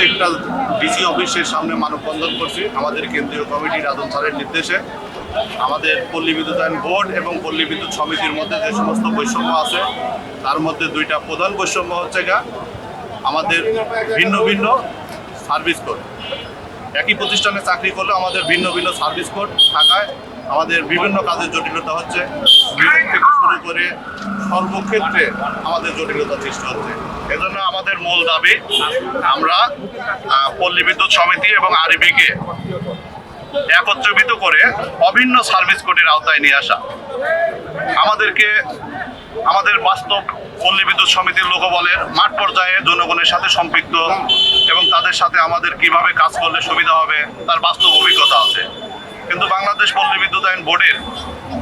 প্রত্যেকটা ডিসি অফিসের সামনে মানববন্ধন করছি। আমাদের কেন্দ্রীয় কমিটি রাজন স্যারের নির্দেশে। আমাদের পল্লী বিদ্যুতায়ন বোর্ড এবং পল্লী বিদ্যুৎ সমিতির মধ্যে যে সমস্ত বৈষম্য আছে, তার মধ্যে দুইটা প্রধান বৈষম্য হচ্ছে গা, আমাদের ভিন্ন ভিন্ন সার্ভিস কোড। একই প্রতিষ্ঠানে চাকরি করলেও আমাদের ভিন্ন ভিন্ন সার্ভিস কোড থাকায় আমাদের বিভিন্ন কাজের জটিলতা হচ্ছে। থেকে শুরু করে সর্বক্ষেত্রে আমাদের জটিলতা সৃষ্টি হচ্ছে। এজন্য আমাদের মূল দাবি, আমরা পল্লী বিদ্যুৎ সমিতি এবং আরবিকে একত্রিত করে অভিন্ন সার্ভিস কোডের আওতায় নিয়ে আসা। আমাদেরকে, আমাদের বাস্তব পল্লী বিদ্যুৎ সমিতির লোকবলের মাঠ পর্যায়ে জনগণের সাথে সম্পৃক্ত এবং তাদের সাথে আমাদের কীভাবে কাজ করলে সুবিধা হবে, তার বাস্তব অভিজ্ঞতা আছে। কিন্তু বাংলাদেশ পল্লী বিদ্যুৎ আইন বোর্ডের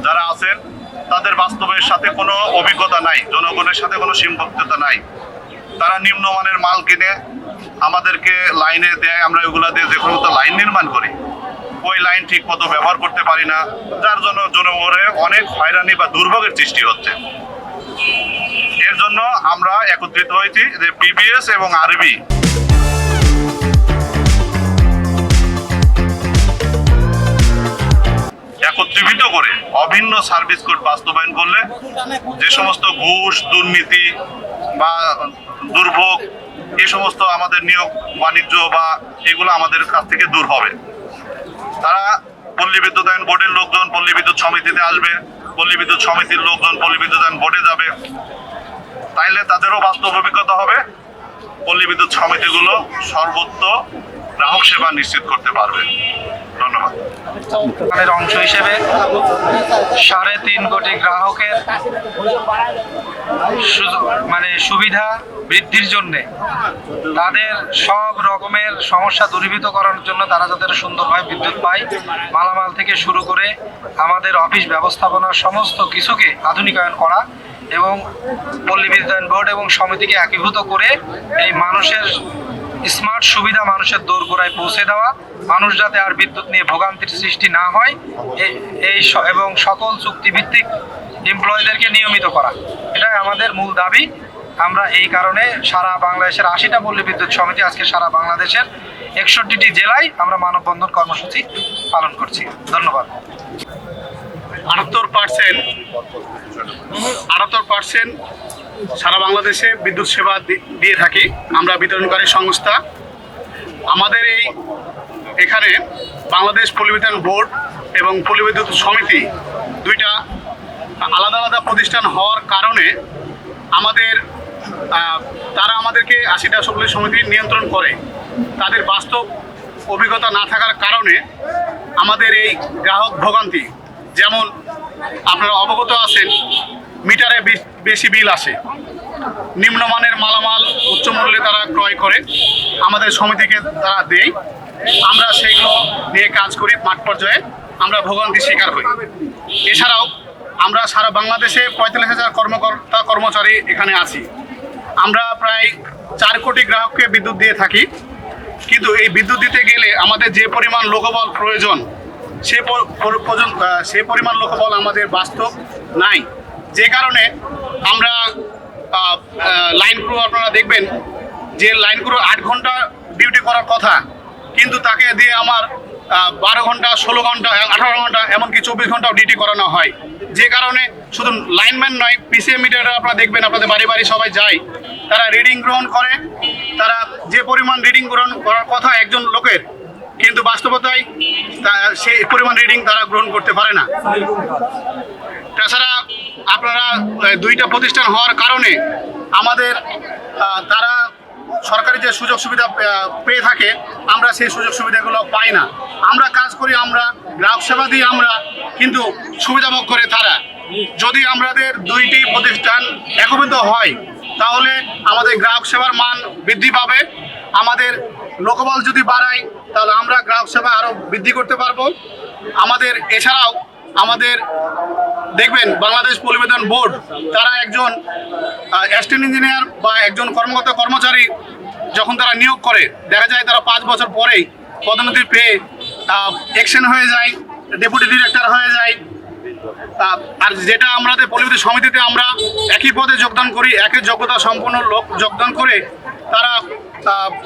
যারা আছেন, তাদের বাস্তবের সাথে কোনো অভিজ্ঞতা নাই, জনগণের সাথে কোনো সম্পৃক্ততা নাই। তারা নিম্নমানের মাল কিনে আমাদেরকে লাইনে দেয়, আমরা ওগুলা দিয়ে যে কোনো লাইন নির্মাণ করি। ওই লাইন ঠিক মতো ব্যবহার করতে পারি না, যার জন্য জনগণে অনেক হয়রানি বা দুর্ভোগের সৃষ্টি হচ্ছে। এর জন্য আমরা একত্রিত হয়েছি যে পিবিএস এবং আরবি একত্রিত করে অভিন্ন সার্ভিস কোড বাস্তবায়ন করলে যে সমস্ত ঘুষ, দুর্নীতি বা দুর্ভোগ, এ সমস্ত আমাদের নিয়োগ, বাণিজ্য বা এগুলো আমাদের কাছ থেকে দূর হবে। তারা পল্লী বিদ্যুতায়ন বোর্ডের লোকজন পল্লী বিদ্যুৎ সমিতিতে আসবে, পল্লী বিদ্যুৎ সমিতির লোকজন পল্লী বিদ্যুতায়ন বোর্ডে যাবে। তাইলে তাদেরও বাস্তব অভিজ্ঞতা হবে। পল্লী বিদ্যুৎ সমিতিগুলো সর্বোচ্চ গ্রাহক সেবা নিশ্চিত করতে পারবে। ধন্যবাদ। অংশ হিসেবে সাড়ে তিন কোটি গ্রাহকের মানে সুবিধা বৃদ্ধির জন্য তাদের সব রকমের সমস্যা দূরীভূত করার জন্য তারা যাতে সুন্দরভাবে বিদ্যুৎ পায়, মালামাল থেকে শুরু করে আমাদের অফিস ব্যবস্থাপনার সমস্ত কিছুকে আধুনিকায়ন করা এবং পল্লী বিদ্যুতায়ন বোর্ড এবং সমিতিকে একীভূত করে এই মানুষের স্মার্ট সুবিধা মানুষের দোরগোড়ায় পৌঁছে দেওয়া, মানুষ যাতে আর বিদ্যুৎ নিয়ে ভোগান্তির সৃষ্টি না হয় এই এবং সকল চুক্তিভিত্তিক এমপ্লয়ীদেরকে নিয়মিত করা। এটাই আমাদের মূল দাবি। আমরা এই কারণে সারা বাংলাদেশের আশিটা পল্লী বিদ্যুৎ সমিতি আজকে সারা বাংলাদেশের একষট্টিটি জেলায় আমরা মানববন্ধন কর্মসূচি পালন করছি। ধন্যবাদ। আটাত্তর পার্সেন্ট আটাত্তর পার্সেন্ট সারা বাংলাদেশে বিদ্যুৎ সেবা দিয়ে থাকি। আমরা বিতরণকারী সংস্থা। আমাদের এই এখানে বাংলাদেশ পল্লীবিদ্যুৎ বোর্ড এবং পলিবিদ্যুৎ সমিতি দুইটা আলাদা আলাদা প্রতিষ্ঠান হওয়ার কারণে আমাদের তারা আমাদেরকে আশিটা সকল সমিতি নিয়ন্ত্রণ করে। তাদের বাস্তব অভিজ্ঞতা না থাকার কারণে আমাদের এই গ্রাহক ভোগান্তি, যেমন আপনারা অবগত আছেন মিটারে বেশ- বিল আসে। নিম্নমানের মালামাল উচ্চ মূল্যে তারা ক্রয় করে, আমাদের সমিতিকে তারা দেয়। আমরা সেইগুলো নিয়ে কাজ করি মাঠ পর্যায়ে, আমরা ভোগান্তি শিকার হই। এছাড়াও আমরা সারা বাংলাদেশে পঁয়তাল্লিশ হাজার কর্মকর্তা কর্মচারী এখানে আছি। আমরা প্রায় চার কোটি গ্রাহককে বিদ্যুৎ দিয়ে থাকি। কিন্তু এই বিদ্যুৎ দিতে গেলে আমাদের যে পরিমাণ লোকবল প্রয়োজন, সে পর্যন্ত সে পরিমাণ লোকবল আমাদের বাস্তব নাই। যে কারণে আমরা লাইন ক্রু আপনারা দেখবেন যে লাইন ক্রু আট ঘণ্টা ডিউটি করার কথা, কিন্তু তাকে দিয়ে আমার বারো ঘণ্টা, ষোলো ঘণ্টা, আঠারো ঘণ্টা, এমনকি চব্বিশ ঘন্টাও ডিউটি করানো হয়। যে কারণে শুধু লাইনম্যান নয় পিসিএম মিটার আপনারা দেখবেন, আপনাদের বাড়ি বাড়ি সবাই যায়। তারা রিডিং গ্রহণ করে, তারা যে পরিমাণ রিডিং গ্রহণ করার কথা একজন লোকের কিন্তু বাস্তবতায় সেই পরিমাণ রিডিং তারা গ্রহণ করতে পারে না। তাছাড়া আপনারা দুইটা প্রতিষ্ঠান হওয়ার কারণে আমাদের তারা সরকারি যে সুযোগ সুবিধা পেয়ে থাকে, আমরা সেই সুযোগ সুবিধাগুলো পাই না। আমরা কাজ করি, আমরা গ্রাহক সেবা দিই আমরা, কিন্তু সুবিধা ভোগ করে তারা। যদি আমাদের দুইটি প্রতিষ্ঠান একত্রিত হয়, তাহলে আমাদের গ্রাহক সেবার মান বৃদ্ধি পাবে, আমাদের লোকবল যদি বাড়ায়, তাহলে আমরা গ্রাহক সেবা আরও বৃদ্ধি করতে পারব। আমাদের এছাড়াও আমাদের দেখবেন বাংলাদেশ পরিবেদন বোর্ড, তারা একজন অ্যাসিস্ট্যান্ট ইঞ্জিনিয়ার বা একজন কর্মকর্তা কর্মচারী যখন তারা নিয়োগ করে, দেখা যায় তারা পাঁচ বছর পরেই পদোন্নতি পেয়ে এক্সেন হয়ে যায় ডেপুটি ডিরেক্টর হয়ে যায় আহ, আর যেটা আমাদের পল্লীবিদ্যুৎ সমিতিতে আমরা একই পদে যোগদান করি একই যোগ্যতা সম্পন্ন লোক যোগদান করে তারা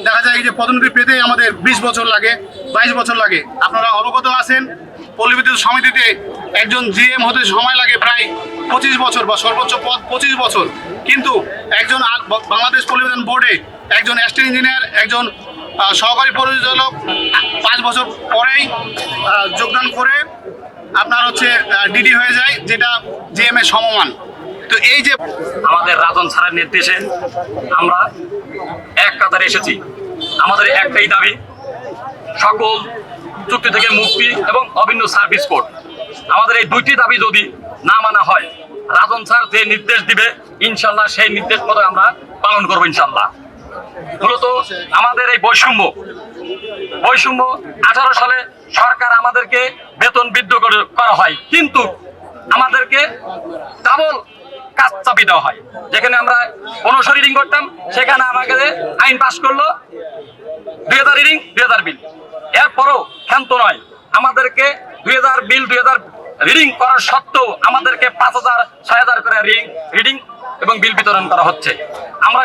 দেখা যায় যে পদোন্নতি পেতে আমাদের বিশ বছর লাগে বাইশ বছর লাগে। আপনারা অবগত আছেন পল্লীবিদ্যুৎ সমিতিতে একজন জিএম হতে সময় লাগে প্রায় পঁচিশ বছর বা সর্বোচ্চ পদ পঁচিশ বছর। কিন্তু একজন বাংলাদেশ পল্লীবিদ্যুৎ বোর্ডে একজন অ্যাসিস্ট্যান্ট ইঞ্জিনিয়ার একজন সহকারী পরিচালক পাঁচ বছর পরেই যোগদান করে আপনার হচ্ছে ডিডি হয়ে যায়, যেটা জিএম এর সমমান। তো এই যে আমাদের রাজন স্যারের নির্দেশে আমরা এক কাতারে এসেছি। আমাদের একটাই দাবি, সকল চুক্তি থেকে মুক্তি এবং অভিন্ন সার্ভিস কোড। আমাদের এই দুইটি দাবি যদি না মানা হয়, রাজন স্যার যে নির্দেশ দিবে, ইনশাল্লাহ সেই নির্দেশ মতো আমরা পালন করব ইনশাল্লাহ। মূলত আমাদের এই বৈষম্য বৈষম্য আঠারো সালে সরকার আমাদেরকে বেতন বৃদ্ধ করে- করা হয়। কিন্তু আমাদেরকে ডাবল কাজ চাপিয়ে দেওয়া হয়। যেখানে আমরা পনেরোশো রিডিং করতাম, সেখানে আমাকে আইন পাশ করল, দুই হাজার রিডিং দুই হাজার বিল এরপরও ক্ষান্ত নয়। আমাদেরকে দুই হাজার বিল দুই হাজার রিডিং করার সত্ত্বেও আমাদেরকে পাঁচ হাজার, ছয় হাজার করে রিডিং এবং বিল বিতরণ করা হচ্ছে। আমরা